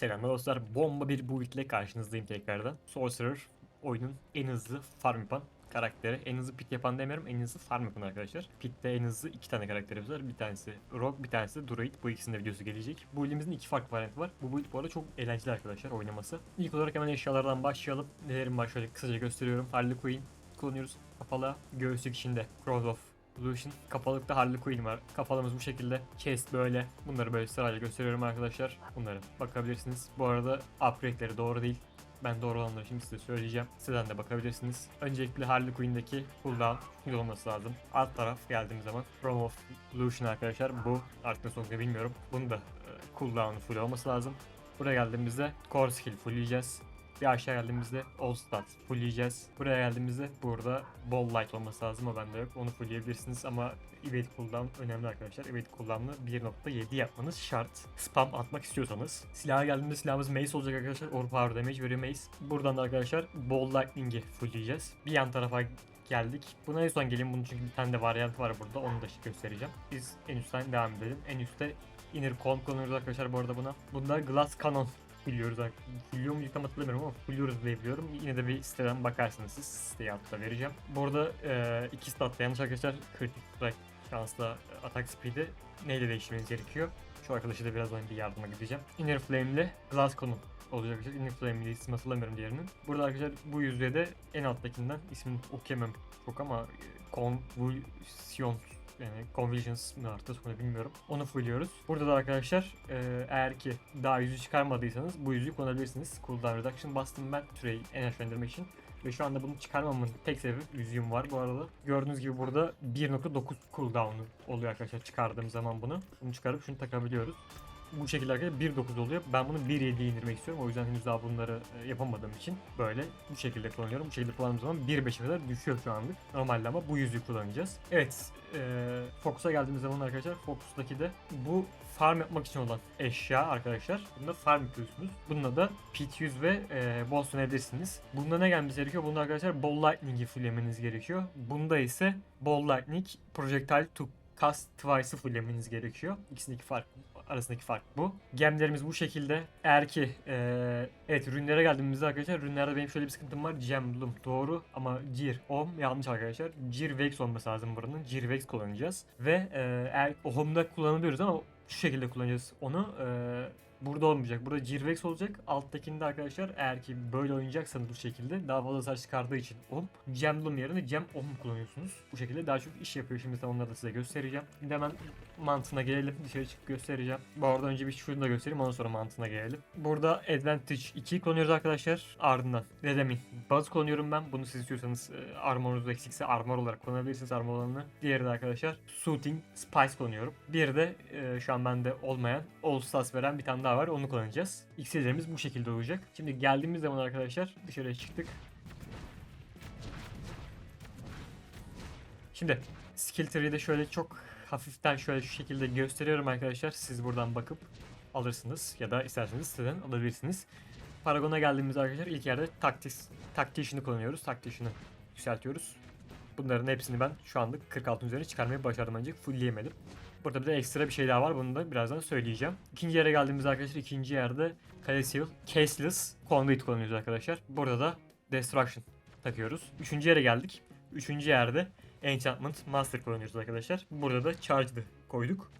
Selamlar dostlar. Bomba bir build karşınızdayım tekrardan. Sorcerer oyunun en hızlı farm yapan karakteri. En hızlı pit yapan demiyorum. En hızlı farm yapan arkadaşlar. Pit'te en hızlı iki tane karakterimiz var. Bir tanesi Rogue, bir tanesi Druid. Bu ikisinin de videosu gelecek. Bu build'imizin iki farklı variantı var. Bu build bu arada çok eğlenceli arkadaşlar oynaması. İlk olarak hemen eşyalardan başlayalım. Var şöyle kısaca gösteriyorum. Harley Quinn kullanıyoruz. Kapalı göğüslük içinde. Cross of Lucian. Kapalıkta Harley Quinn var. Kafalımız bu şekilde. Chest böyle. Bunları böyle sırayla gösteriyorum arkadaşlar. Bunları bakabilirsiniz. Bu arada upgrade'leri doğru değil. Ben doğru olanları şimdi size söyleyeceğim. Sizden de bakabilirsiniz. Öncelikle Harley Quinn'deki cooldown full olması lazım. Alt taraf geldiğimiz zaman From of Lucian arkadaşlar. Bu artık nasıl okunuyor bilmiyorum. Bunu da e, cooldown'u full olması lazım. Buraya geldiğimizde core skill fullleyeceğiz. Bir aşağı geldiğimizde all stat fullleyeceğiz. Buraya geldiğimizde burada ball light olması lazım ama bende yok. Onu fullleyebilirsiniz ama evade cooldown önemli arkadaşlar. Evade cooldown'ı 1.7 yapmanız şart. Spam atmak istiyorsanız. Silaha geldiğimde silahımız mace olacak arkadaşlar. Overpower damage veriyor mace. Buradan da arkadaşlar ball lightning'i fullleyeceğiz. Bir yan tarafa geldik. Buna en son gelin bunun çünkü bir tane de varyant var burada. Onu da göstereceğim. Biz en üstten devam edelim. En üstte inner column kullanıyoruz arkadaşlar bu arada buna. Bunda glass cannon biliyoruz. Biliyor muyuz tam hatırlamıyorum ama biliyoruz diye biliyorum. Yine de bir siteden bakarsınız siz. Siteyi altta vereceğim. Bu arada e, iki statta yanlış arkadaşlar. Kritik strike şansla e, atak speed'i neyle değiştirmeniz gerekiyor. Şu arkadaşı da birazdan bir yardıma gideceğim. Inner Flame ile Glass Cannon olacak arkadaşlar. Inner Flame ile isim hatırlamıyorum diğerinin. Burada arkadaşlar bu yüzüğe de en alttakinden ismini okuyamam çok ama e, Convulsion yani Convulsions mı artık sonra bilmiyorum. Onu fulluyoruz. Burada da arkadaşlar e, eğer ki daha yüzüğü çıkarmadıysanız bu yüzüğü kullanabilirsiniz. Cooldown Reduction bastım ben süreyi en aşağı indirmek için. Ve şu anda bunu çıkarmamın tek sebebi yüzüğüm var bu arada. Gördüğünüz gibi burada 1.9 cooldown'u oluyor arkadaşlar çıkardığım zaman bunu. Bunu çıkarıp şunu takabiliyoruz. Bu şekilde arkadaşlar 1.9 oluyor. Ben bunu 1.7'ye indirmek istiyorum. O yüzden henüz daha bunları e, yapamadığım için böyle bu şekilde kullanıyorum. Bu şekilde kullandığım zaman 1.5'e kadar düşüyor şu anlık. Normalde ama bu yüzüğü kullanacağız. Evet. E, Focus'a geldiğimiz zaman arkadaşlar Focus'taki de bu farm yapmak için olan eşya arkadaşlar. Bunda farm yapıyorsunuz. Bununla da pit 100 ve e, boss dönebilirsiniz. Bunda ne gelmesi gerekiyor? Bunda arkadaşlar Ball Lightning'i fulllemeniz gerekiyor. Bunda ise Ball Lightning Projectile to Cast Twice'ı fulllemeniz gerekiyor. İkisindeki fark arasındaki fark bu. Gemlerimiz bu şekilde. Eğer ki e, evet ürünlere geldiğimizde arkadaşlar ürünlerde benim şöyle bir sıkıntım var. Gemlum doğru ama Cir, Ohm yanlış arkadaşlar. Cir Vex olması lazım buranın. Cir Vex kullanacağız. Ve e, eğer Ohm'da kullanabiliyoruz ama şu şekilde kullanacağız onu. E, burada olmayacak. Burada Cirvex olacak. Alttakinde arkadaşlar eğer ki böyle oynayacaksanız bu şekilde daha fazla saç çıkardığı için Ohm. Gemlum yerine Gem Ohm kullanıyorsunuz. Bu şekilde daha çok iş yapıyor. Şimdi onları da size göstereceğim. Şimdi hemen mantığına gelelim. Dışarı çıkıp göstereceğim. Bu arada önce bir şunu da göstereyim ondan sonra mantığına gelelim. Burada Advantage 2 kullanıyoruz arkadaşlar. Ardından Redemin. Buzz kullanıyorum ben. Bunu siz istiyorsanız e, armorunuz eksikse armor olarak kullanabilirsiniz armor olanını. Diğeri de arkadaşlar Soothing Spice kullanıyorum. Diğeri de e, şu an bende olmayan All Stars veren bir tane daha var. Onu kullanacağız. İksirlerimiz bu şekilde olacak. Şimdi geldiğimiz zaman arkadaşlar dışarıya çıktık. Şimdi skill tree'de şöyle çok hafiften şöyle şu şekilde gösteriyorum arkadaşlar. Siz buradan bakıp alırsınız ya da isterseniz siteden alabilirsiniz. Paragon'a geldiğimizde arkadaşlar ilk yerde taktis, Tactician'ı kullanıyoruz. Tactician'ı yükseltiyoruz. Bunların hepsini ben şu anlık 46 üzerine çıkarmayı başardım ancak fullleyemedim. Burada bir de ekstra bir şey daha var. Bunu da birazdan söyleyeceğim. İkinci yere geldiğimizde arkadaşlar ikinci yerde Calacial Caseless Conduit kullanıyoruz arkadaşlar. Burada da Destruction takıyoruz. Üçüncü yere geldik. Üçüncü yerde Enchantment Master kullanıyoruz arkadaşlar. Burada da Charged'ı koyduk.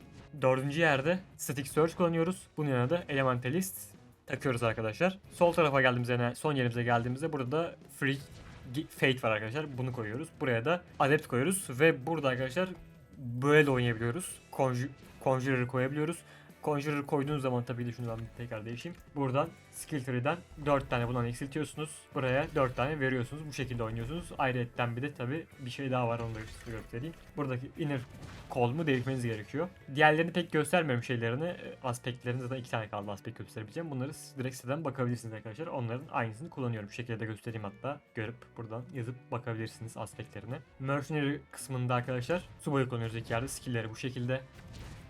Dördüncü yerde Static Surge kullanıyoruz. Bunun yanına da Elementalist takıyoruz arkadaşlar. Sol tarafa geldiğimizde, son yerimize geldiğimizde burada da Free Fate var arkadaşlar. Bunu koyuyoruz. Buraya da Adept koyuyoruz. Ve burada arkadaşlar böyle oynayabiliyoruz. Conju Conjurer'ı koyabiliyoruz. Conjurer'ı koyduğunuz zaman tabii de şunu ben tekrar değişeyim. Buradan skill tree'den 4 tane bundan eksiltiyorsunuz. Buraya 4 tane veriyorsunuz. Bu şekilde oynuyorsunuz. Ayrıca bir de tabii bir şey daha var onu da size göstereyim. Buradaki inner kolmu değişmeniz gerekiyor. Diğerlerini pek göstermiyorum şeylerini. E, Aspektlerini zaten 2 tane kaldı aspekt gösterebileceğim. Bunları siz direkt siteden bakabilirsiniz arkadaşlar. Onların aynısını kullanıyorum. Şu şekilde de göstereyim hatta. Görüp buradan yazıp bakabilirsiniz aspektlerine. Mercenary kısmında arkadaşlar Subo'yu kullanıyoruz ilk yerde. Skill'leri bu şekilde.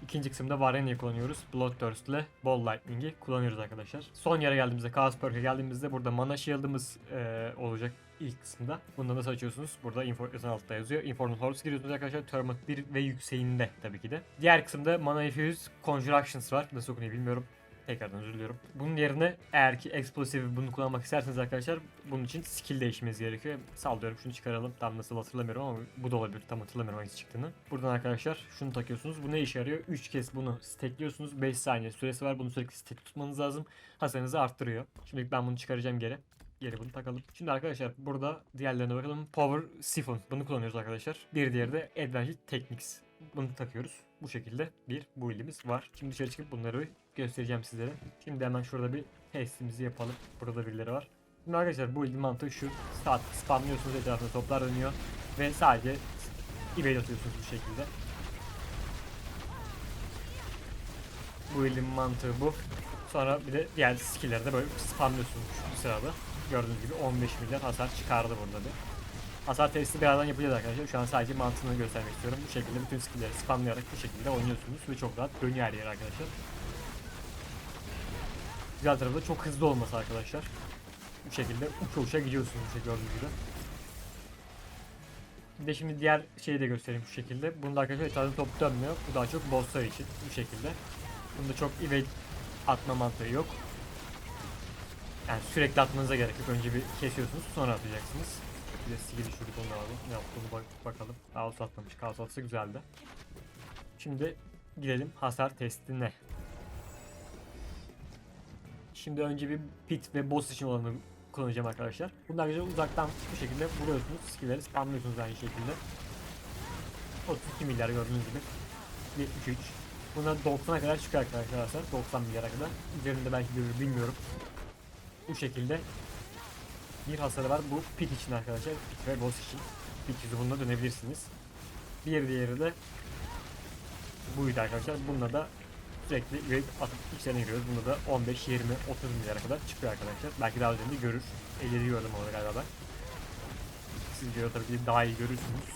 İkinci kısımda Varenia'yı kullanıyoruz. Bloodthirst ile Ball Lightning'i kullanıyoruz arkadaşlar. Son yere geldiğimizde, Chaos Perk'e geldiğimizde burada Mana Shield'ımız e, olacak ilk kısımda. Bundan nasıl açıyorsunuz? Burada info yazan altta yazıyor. Infernal Horse giriyorsunuz arkadaşlar. Termite 1 ve yükseğinde tabii ki de. Diğer kısımda Mana Infused Conjure Actions var. Nasıl okunuyor bilmiyorum. Tekrardan özür diliyorum. Bunun yerine eğer ki Explosive bunu kullanmak isterseniz arkadaşlar bunun için skill değişmeniz gerekiyor. Sallıyorum şunu çıkaralım. Tam nasıl hatırlamıyorum ama bu da olabilir. Tam hatırlamıyorum hangisi çıktığını. Buradan arkadaşlar şunu takıyorsunuz. Bu ne işe yarıyor? 3 kez bunu stackliyorsunuz. 5 saniye süresi var. Bunu sürekli stack tutmanız lazım. Hasarınızı arttırıyor. Şimdi ben bunu çıkaracağım geri. Geri bunu takalım. Şimdi arkadaşlar burada diğerlerine bakalım. Power Siphon. Bunu kullanıyoruz arkadaşlar. Bir diğeri de Advantage Techniques. Bunu takıyoruz. Bu şekilde bir build'imiz var. Şimdi dışarı çıkıp bunları göstereceğim sizlere. Şimdi hemen şurada bir testimizi yapalım. Burada birileri var. Şimdi arkadaşlar bu build'in mantığı şu. Start spamlıyorsunuz etrafında toplar dönüyor. Ve sadece evade atıyorsunuz bu şekilde. Bu build'in mantığı bu. Sonra bir de diğer skill'leri de böyle spamlıyorsunuz şu sırada. Gördüğünüz gibi 15 milyar hasar çıkardı burada bir. Hasar testi birazdan yapacağız arkadaşlar. Şu an sadece mantığını göstermek istiyorum. Bu şekilde bütün skill'leri spamlayarak bu şekilde oynuyorsunuz ve çok rahat dönüyor her yer arkadaşlar. Güzel tarafı da çok hızlı olması arkadaşlar. Bu şekilde uça uça gidiyorsunuz işte gördüğünüz gibi. Bir de şimdi diğer şeyi de göstereyim şu şekilde. Bunda arkadaşlar etrafında top dönmüyor. Bu daha çok bosslar için bu şekilde. Bunda çok evade atma mantığı yok. Yani sürekli atmanıza gerek yok. Önce bir kesiyorsunuz sonra atacaksınız. Skill'i şurada onu alalım. Ne yaptığını bak bakalım. Kaos atmamış. Kaos atsa güzeldi. Şimdi gidelim hasar testine. Şimdi önce bir pit ve boss için olanı kullanacağım arkadaşlar. Bunlar güzel uzaktan bu şekilde vuruyorsunuz. Skill'leri spamlıyorsunuz aynı şekilde. 32 milyar gördüğünüz gibi. 73. Bunlar 90'a kadar çıkıyor arkadaşlar. 90 milyara kadar. Üzerinde belki görür bilmiyorum. Bu şekilde bir hasarı var. Bu pit için arkadaşlar. Pit ve boss için. Pit yüzü bununla dönebilirsiniz. Bir diğeri de buydu arkadaşlar. Bununla da sürekli wave atıp içlerine giriyoruz. Bunda da 15, 20, 30 milyara kadar çıkıyor arkadaşlar. Belki daha üzerinde görür. 50'leri gördüm orada galiba ben. Siz göre tabii ki daha iyi görürsünüz.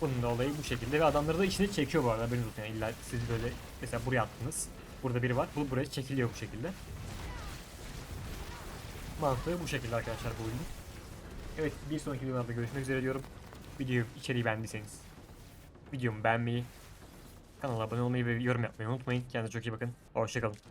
Bunun da olayı bu şekilde ve adamları da içine çekiyor bu arada haberiniz olsun. Yani illa siz böyle mesela buraya attınız. Burada biri var. Bu buraya çekiliyor bu şekilde. Mantığı bu şekilde arkadaşlar bu oyunun. Evet bir sonraki videolarda görüşmek üzere diyorum. Video içeriği beğendiyseniz videomu beğenmeyi, kanala abone olmayı ve yorum yapmayı unutmayın. Kendinize çok iyi bakın. Hoşçakalın.